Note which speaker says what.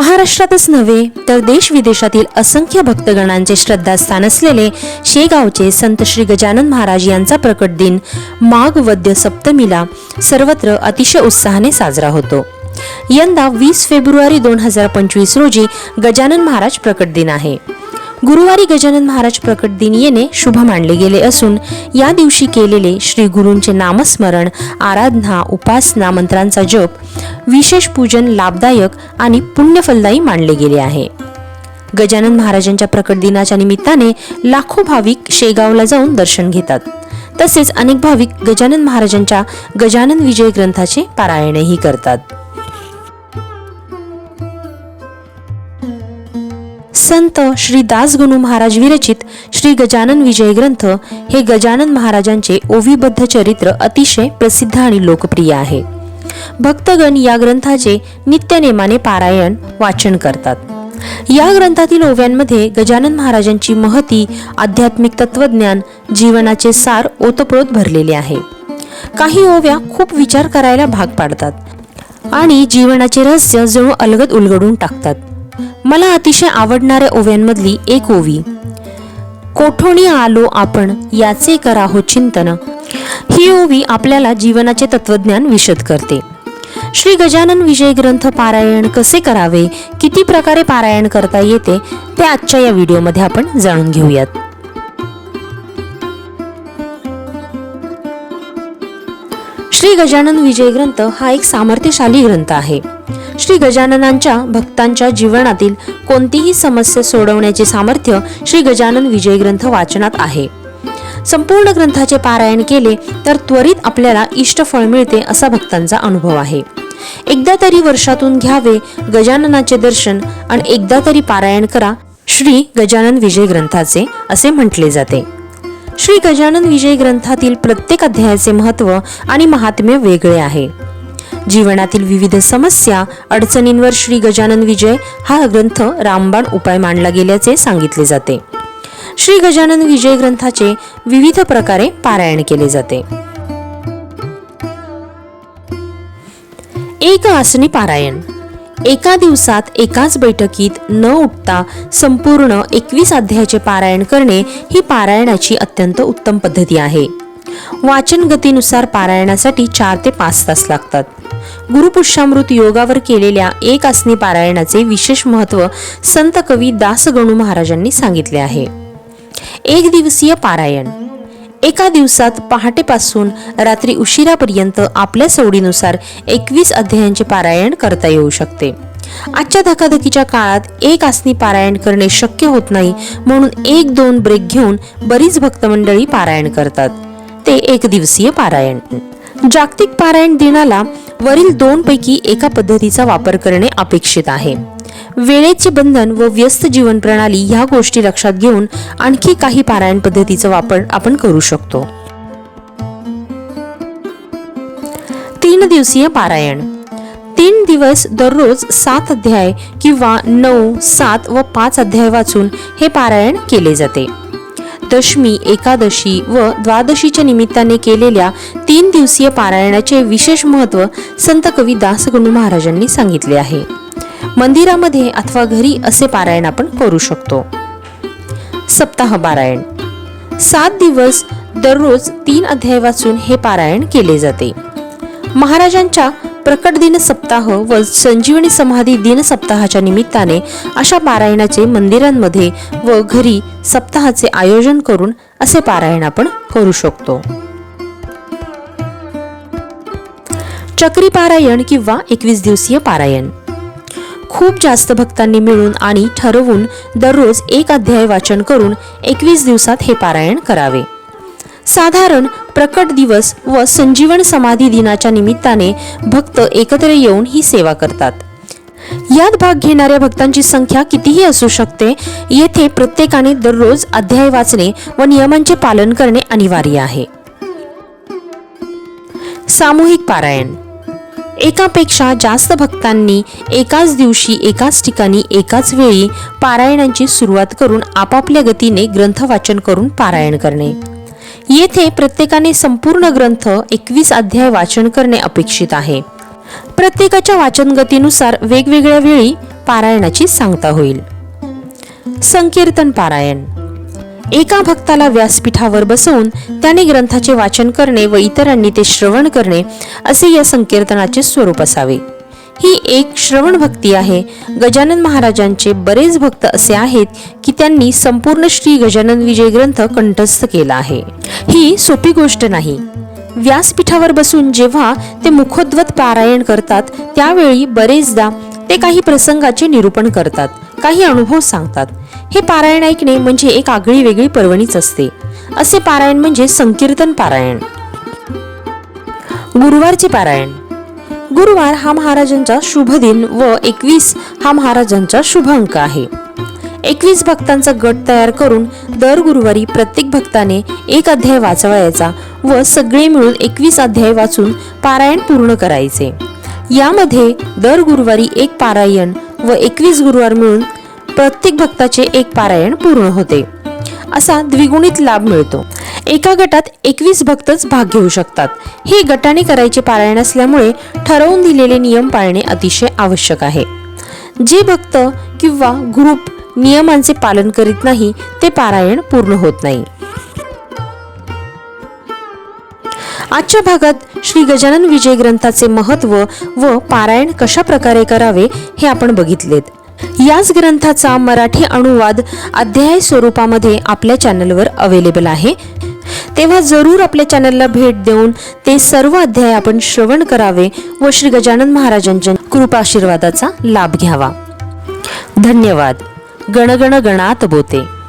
Speaker 1: महाराष्ट्रातच नव्हे तर देश विदेशातील असंख्य भक्तगणांचे श्रद्धास्थान असलेले शेगावचे संत श्री गजानन महाराज यांचा प्रकट दिन माघ वद्य सप्तमीला सर्वत्र अतिशय उत्साहाने साजरा होतो. यंदा वीस फेब्रुवारी दोन हजार पंचवीस रोजी गजानन महाराज प्रकट दिन आहे. गुरुवारी गजानन महाराज प्रकट दिन येणे शुभ मानले गेले असून या दिवशी केलेले श्री गुरूंचे नामस्मरण आराधना उपासना मंत्रांचा जप विशेष पूजन लाभदायक आणि पुण्यफलदायी मानले गेले आहे. गजानन महाराजांच्या प्रकट दिनाच्या निमित्ताने लाखो भाविक शेगावला जाऊन दर्शन घेतात. तसेच अनेक भाविक गजानन महाराजांच्या गजानन विजय ग्रंथाचे पारायणही करतात. संत श्री दासगणू महाराज विरचित श्री गजानन विजय ग्रंथ हे गजानन महाराजांचे ओवीबद्ध चरित्र अतिशय प्रसिद्ध आणि लोकप्रिय आहे. भक्तगण या ग्रंथाचे नित्यनेमाने पारायण वाचन करतात. या ग्रंथातील ओव्यांमध्ये गजानन महाराजांची महती आध्यात्मिक तत्वज्ञान जीवनाचे सार ओतप्रोत भरलेले आहे. काही ओव्या खूप विचार करायला भाग पाडतात आणि जीवनाचे रहस्य जणू अलगद उलगडून टाकतात. मला अतिशय आवडणाऱ्या ओव्यांमधली एक ओवी. कोठोणी आलो आपण याचे करा हो चिंतन. ही ओवी आपल्याला जीवनाचे तत्वज्ञान विशद करते. श्री गजानन विजय ग्रंथ पारायण कसे करावे किती प्रकारे पारायण करता येते ते आजच्या या व्हिडिओमध्ये आपण जाणून घेऊयात. श्री गजानन विजय ग्रंथ हा एक सामर्थ्यशाली ग्रंथ आहे. श्री गजाननांच्या भक्तांच्या जीवनातील कोणतीही समस्या सोडवण्याचे सामर्थ्य श्री गजानन विजय ग्रंथ वाचनात आहे. संपूर्ण ग्रंथाचे पारायण केले तर त्वरित आपल्याला इष्टफळ मिळते असा भक्तांचा अनुभव आहे. एकदा तरी वर्षातून घ्यावे गजाननाचे दर्शन आणि एकदा तरी पारायण करा श्री गजानन विजय ग्रंथाचे असे म्हटले जाते. श्री गजानन विजय ग्रंथातील प्रत्येक अध्यायाचे महत्त्व आणि महात्म्य वेगळे आहे. जीवनातील विविध समस्या अडचणींवर श्री गजानन विजय हा ग्रंथ रामबाण उपाय मांडला गेल्याचे सांगितले जाते. श्री गजानन विजय ग्रंथाचे विविध प्रकारे पारायण केले जाते. एक आसनी पारायण. एका दिवसात एकाच बैठकीत न उठता संपूर्ण एकवीस अध्यायाचे पारायण करणे ही पारायणाची अत्यंत उत्तम पद्धती आहे. वाचन गतीनुसार पारायणासाठी चार ते पाच तास लागतात. गुरुपुष्यामृत योगावर केलेल्या एक आसनी पारायणाचे विशेष महत्त्व संत कवी दासगणू महाराजांनी सांगितले आहे. एक दिवसीय पारायण एका दिवसात पहाटेपासून रात्री उशिरापर्यंत आपल्या सवडीनुसार एकवीस अध्यायांचे पारायण करता येऊ शकते. आजच्या धकाधकीच्या काळात एक आसनी पारायण करणे शक्य होत नाही म्हणून एक दोन ब्रेक घेऊन बरीच भक्तमंडळी पारायण करतात. ते एक दिवसीय पारायण. जागतिक पारायण दिनाला वरील दोन पैकी एका पद्धतीचा वापर करणे अपेक्षित आहे. वेळेचे बंधन व व्यस्त जीवन प्रणाली ह्या गोष्टी लक्षात घेऊन आणखी काही पारायण पद्धतीचा वापर आपण करू शकतो. तीन दिवसीय पारायण. तीन दिवस दररोज सात अध्याय किंवा नऊ सात व पाच अध्याय वाचून हे पारायण केले जाते. दशमी एकादशी व द्वादशीच्या निमित्ताने केलेल्या तीन दिवसीय पारायणाचे विशेष महत्त्व संत कवी दासगणू महाराजांनी सांगितले आहे. मंदिरामध्ये अथवा घरी असे पारायण आपण करू शकतो. सप्ताह पारायण. सात दिवस दररोज तीन अध्याय वाचून हे पारायण केले जाते. महाराजांच्या प्रकट दिन सप्ताह व संजीवनी समाधी दिन सप्ताहाच्या निमित्ताने अशा पारायणाचे मंदिरांमध्ये व घरी सप्ताहाचे आयोजन करून असे पारायण आपण करू शकतो. चक्री पारायण किंवा एकवीस दिवसीय पारायण. खूप जास्त भक्तांनी मिळून आणि ठरवून दररोज एक अध्याय वाचन करून एकवीस दिवसात हे पारायण करावे. साधारण प्रकट दिवस व संजीवन समाधी दिनाच्या निमित्ताने भक्त एकत्र येऊन ही सेवा करतात. यात भाग घेणाऱ्या भक्तांची संख्या कितीही असू शकते येथे प्रत्येकाने दररोज अध्याय वाचणे व नियमांचे पालन करणे अनिवार्य आहे. सामूहिक पारायण एकापेक्षा जास्त भक्तांनी एकाच दिवशी एकाच ठिकाणी एकाच वेळी पारायणांची सुरुवात करून आपापल्या गतीने ग्रंथ वाचन करून पारायण करणे. येथे प्रत्येकाने संपूर्ण ग्रंथ एकवीस अध्याय वाचन करणे अपेक्षित आहे. प्रत्येकाच्या वाचन गतीनुसार वेगवेगळ्या वेळी पारायणाची सांगता होईल. संकीर्तन पारायण. एका भक्ताला व्यासपीठावर बसवून त्याने ग्रंथाचे वाचन करणे व इतरांनी ते श्रवण करणे असे या संकीर्तनाचे स्वरूप असावे. ही एक श्रवण भक्ती आहे. गजानन महाराजांचे बरेच भक्त असे आहेत की त्यांनी संपूर्ण श्री गजानन विजय ग्रंथ कंठस्थ केला आहे. ही सोपी गोष्ट नाही. व्यासपीठावर बसून जेव्हा ते मुखोद्वत पारायण करतात त्यावेळी बरेचदा ते काही प्रसंगाचे निरूपण करतात. काही अनुभव सांगतात. हे पारायण ऐकणे म्हणजे एक आगळी वेगळी पर्वणीच असते. असे पारायण म्हणजे संकीर्तन पारायण. गुरुवारचे पारायण. गुरुवार हा महाराजांचा शुभ दिन व एकवीस हा महाराजांचा शुभ अंक आहे. एकवीस भक्तांचा गट तयार करून दर गुरुवारी प्रत्येक भक्ताने एक अध्याय वाचवायचा व सगळे मिळून एकवीस अध्याय वाचून पारायण पूर्ण करायचे. यामध्ये दर गुरुवारी एक पारायण व एकवीस गुरुवार मिळून प्रत्येक भक्ताचे एक पारायण पूर्ण होते. असा द्विगुणित लाभ मिळतो. एका गटात एकवीस भक्तच भाग घेऊ शकतात. हे गटाने करायचे पारायण असल्यामुळे ठरवून दिलेले नियम पाळणे अतिशय आवश्यक आहे. जे भक्त किंवा ग्रुप नियमांचे पालन करीत नाही ते पारायण पूर्ण होत नाही. आजच्या भागात श्री गजानन विजय ग्रंथाचे महत्त्व व पारायण कशा प्रकारे करावे हे आपण बघितलेत. याच ग्रंथाचा मराठी अनुवाद अध्याय स्वरूपामध्ये आपल्या चॅनलवर अवेलेबल आहे. तेव्हा जरूर आपल्या चॅनलला भेट देऊन ते सर्व अध्याय आपण श्रवण करावे व श्री गजानन महाराजांच्या कृपाशीर्वादाचा लाभ घ्यावा. धन्यवाद. गणगण गणात बोते.